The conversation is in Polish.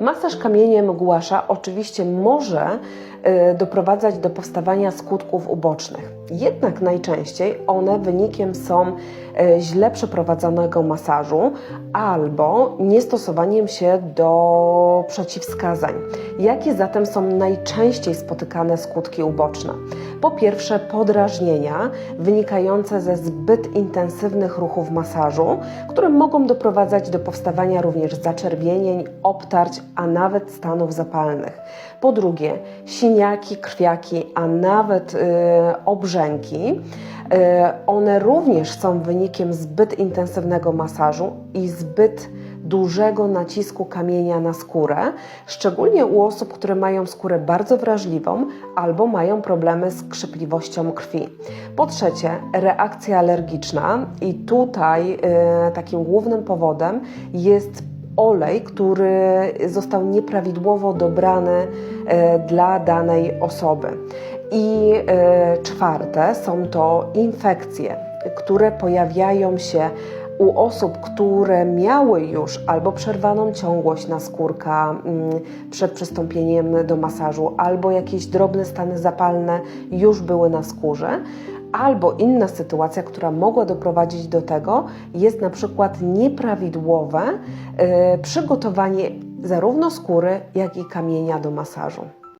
Masaż kamieniem głasza oczywiście może y, doprowadzać do powstawania skutków ubocznych. Jednak najczęściej one wynikiem są y, źle przeprowadzonego masażu albo niestosowaniem się do przeciwwskazań. Jakie zatem są najczęściej spotykane skutki uboczne? Po pierwsze, podrażnienia wynikające ze zbyt intensywnych ruchów masażu, które mogą doprowadzać do powstawania również zaczerwienień, obtarć, a nawet stanów zapalnych. Po drugie, siniaki, krwiaki, a nawet y, obrzęki. Y, one również są wynikiem zbyt intensywnego masażu i zbyt dużego nacisku kamienia na skórę, szczególnie u osób, które mają skórę bardzo wrażliwą albo mają problemy z krzepliwością krwi. Po trzecie, reakcja alergiczna i tutaj y, takim głównym powodem jest olej, który został nieprawidłowo dobrany e, dla danej osoby. I e, czwarte są to infekcje, które pojawiają się u osób, które miały już albo przerwaną ciągłość naskórka mm, przed przystąpieniem do masażu, albo jakieś drobne stany zapalne już były na skórze, albo inna sytuacja, która mogła doprowadzić do tego, jest na przykład nieprawidłowe e, przygotowanie zarówno skóry, jak i kamienia do masażu.